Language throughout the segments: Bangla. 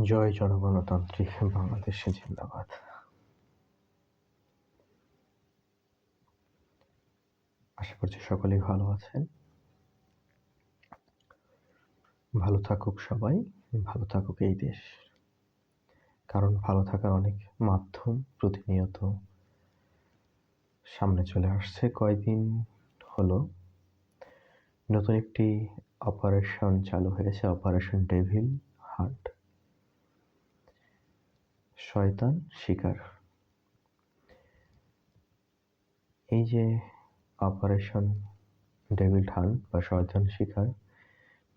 জয় জনগণতান্ত্রিক বাংলাদেশে জিন্দাবাদ। আশা করছি সকলেই ভালো আছেন। ভালো থাকুক সবাই, ভালো থাকুক এই দেশ। কারণ ভালো থাকার অনেক মাধ্যম প্রতিনিয়ত সামনে চলে আসছে। কয়দিন হলো নতুন একটি অপারেশন চালু হয়েছে অপারেশন ডেভিল হার্ট শয়তান শিকার। এই যে অপারেশন ডেভিল হান্ট বা শয়তান শিকার,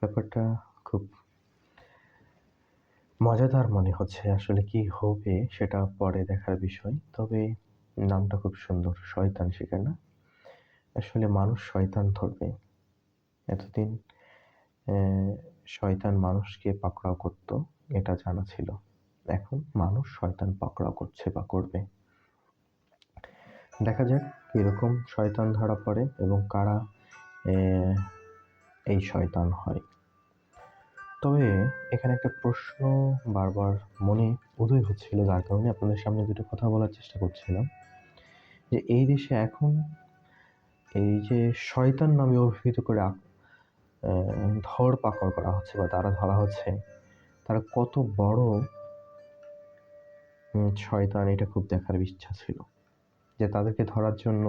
ব্যাপারটা খুব মজাদার মনে হচ্ছে আসলে কি হবে সেটা পরে দেখার বিষয়। তবে নামটা খুব সুন্দর, শয়তান শিকার না? আসলে মানুষ শয়তান ধরবে। এতদিন শয়তান মানুষকে পাকড়াও করত, এটা জানা ছিল। এখন মানুষ শয়তান পাকড়াও করছে বা করবে। দেখা যাক কীরকম শয়তান ধরা পড়ে এবং কারা এই শয়তান হয়। তবে এখানে একটা প্রশ্ন বারবার মনে উদয় হচ্ছিল, যার কারণে আপনাদের সামনে দুটো কথা বলার চেষ্টা করছিলাম। যে এই দেশে এখন এই যে শয়তান নামে অভিহিত করে ধর পাকড় করা হচ্ছে বা তারা ধরা হচ্ছে, তারা কত বড় শয়তান এটা খুব দেখার ইচ্ছা ছিল। যে তাদেরকে ধরার জন্য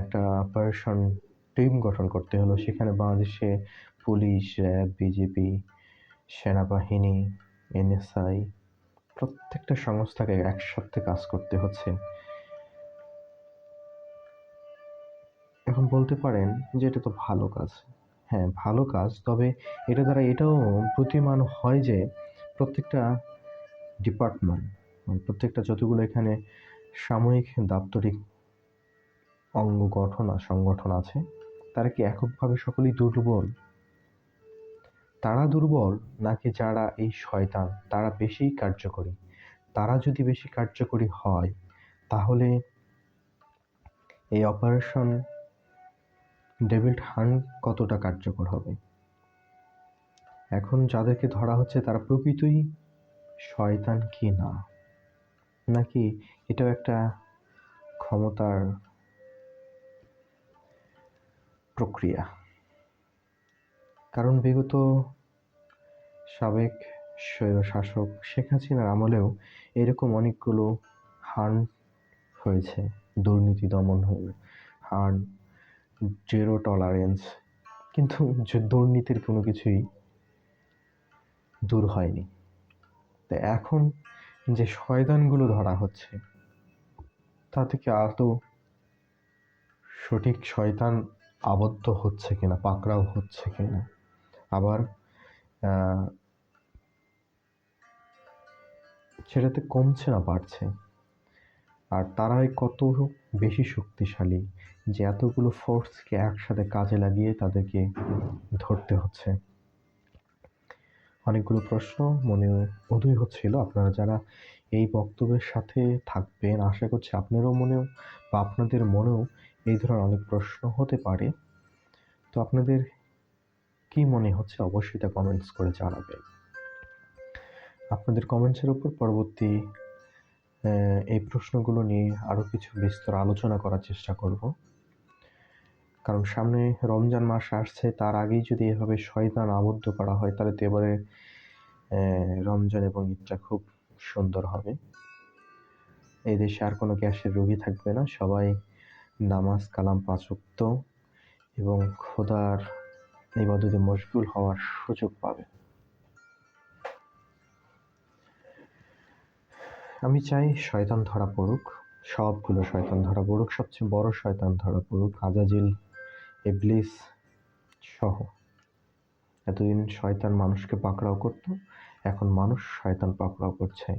একটা অপারেশন টিম গঠন করতে হলো। সেখানে বাংলাদেশে পুলিশ র্যাব বিজেপি সেনাবাহিনী এনএসআই প্রত্যেকটা সংস্থাকে একসাথে কাজ করতে হচ্ছে। এখন বলতে পারেন যে এটা তো ভালো কাজ। হ্যাঁ ভালো কাজ। তবে এটা দ্বারা এটাও প্রতিমান হয় যে প্রত্যেকটা ডিপার্টমেন্ট। মানে প্রত্যেকটা যতগুলো এখানে সাময়িক দাপ্তরিক অঙ্গ গঠন আর সংগঠন আছে, তারা কি এককভাবে সকলেই দুর্বল? তারা দুর্বল নাকি যারা এই শয়তান, তারা বেশি কার্যকরী? তারা যদি বেশি কার্যকরী হয়, তাহলে এই অপারেশন ডেভিড হান কতটা কার্যকর হবে? এখন যাদেরকে ধরা হচ্ছে, তারা প্রকৃতই শয়তান কি না? নাকি এটাও একটা ক্ষমতার প্রক্রিয়া? কারণ বিগত সাবেক স্বৈরশাসক শেখ হাসিনার আমলেও এরকম অনেকগুলো হার্ন হয়েছে, দুর্নীতি দমন হার্ন জিরো টলারেন্স কিন্তু দুর্নীতির কোনো কিছুই দূর হয়নি। তো এখন যে শয়তানগুলো ধরা হচ্ছে তা থেকে আদৌ সঠিক শয়তান আবদ্ধ হচ্ছে কিনা, পাকড়াও হচ্ছে কিনা? আবার সেটাতে কমছে না, বাড়ছে। আর তারাই কত বেশি শক্তিশালী যে এতগুলো ফোর্সকে একসাথে কাজে লাগিয়ে তাদেরকে ধরতে হচ্ছে। অনেকগুলো প্রশ্ন মনে উদয় হচ্ছিল। আপনারা যারা এই বক্তব্যের সাথে থাকবেন, আশা করছি আপনারও মনেও বা আপনাদের মনেও এই ধরনের অনেক প্রশ্ন হতে পারে। তো আপনাদের কি মনে হচ্ছে অবশ্যই তা কমেন্টস করে জানাবেন। আপনাদের কমেন্টসের উপর পরবর্তী এই প্রশ্নগুলো নিয়ে আরও কিছু বিস্তর আলোচনা করার চেষ্টা করব। কারণ সামনে রমজান মাস আসছে, তার আগেই যদি এভাবে শয়তান আবদ্ধ করা হয়, তাহলে তো এবারে রমজান এবং ঈদটা খুব সুন্দর হবে। এই দেশে আর কোনো গ্যাসের রোগী থাকবে না, সবাই নামাজ কালাম পাঁচক্ত এবং খোদার ইবাদতে মশগুল হওয়ার সুযোগ পাবে। আমি চাই শয়তান ধরা পড়ুক, সবগুলো শয়তান ধরা পড়ুক, সবচেয়ে বড় শয়তান ধরা পড়ুক, আজাজিল ইবলিস সহ। এতদিন শয়তান মানুষকে পাকড়াও করত, এখন মানুষ শয়তান পাকড়াও করছে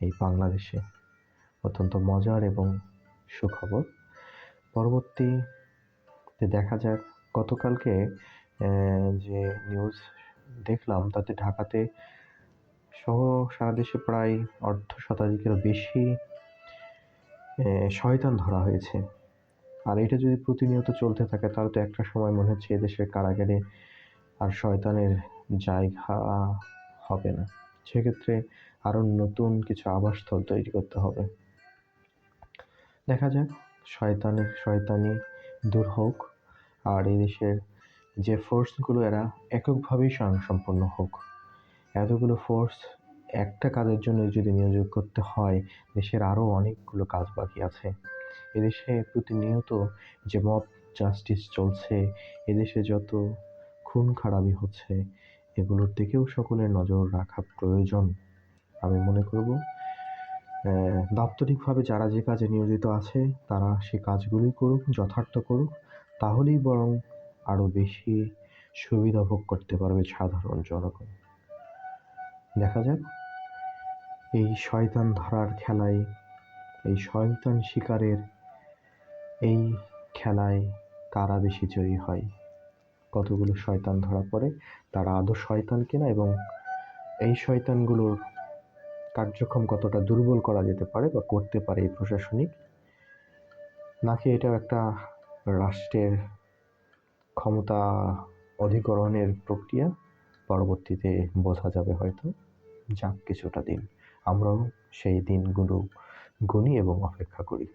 এই বাংলাদেশে। অত্যন্ত মজার এবং সুখবর। পরবর্তীতে দেখা যাক, গতকালকে যে নিউজ দেখলাম, তাতে ঢাকাতে সহ সারা দেশে প্রায় অর্ধ শতাধিকেরও বেশি শয়তান ধরা হয়েছে। আর এটা যদি প্রতিনিয়ত চলতে থাকে, তাহলে তো একটা সময় মনে হচ্ছে এদেশের কারাগারে আর শয়তানের জায়গা হবে না। সেক্ষেত্রে আরও নতুন কিছু আবাসস্থল তৈরি করতে হবে। দেখা যাক, শয়তানের, শয়তানি দূর হোক আর এই দেশের যে ফোর্সগুলো, এরা এককভাবেই স্বয়ংসম্পূর্ণ হোক। এতগুলো ফোর্স একটা কাজের জন্য যদি নিয়োগ করতে হয়, দেশের আরও অনেকগুলো কাজ বাকি আছে। এদেশে প্রতিনিয়ত যে মব জাস্টিস চলছে, এদেশে যত খুন খারাপি হচ্ছে, এগুলোর দিকেও সকলের নজর রাখা প্রয়োজন। আমি মনে করব দাপ্তরিকভাবে যারা যে কাজে নিয়োজিত আছে, তারা সে কাজগুলোই করুক, যথার্থ করুক, তাহলেই বরং আরও বেশি সুবিধা ভোগ করতে পারবে সাধারণ জনগণ। দেখা যাক, এই শয়তান ধরার খেলায়, এই শয়তান শিকারের এই খেলায় কারা বেশি জয়ী হয়? কতগুলো শয়তান ধরা পড়ে? তারা আদৌ শয়তান কিনা? এবং এই শয়তানগুলোর কার্যক্রম কতটা দুর্বল করা যেতে পারে বা করতে পারে এই প্রশাসনিক? নাকি এটাও একটা রাষ্ট্রের ক্ষমতা অধিকরণের প্রক্রিয়া? পরবর্তীতে বোঝা যাবে হয়তো। যাক, কিছুটা দিন। আমরাও সেই দিনগুলো গুনি এবং অপেক্ষা করি।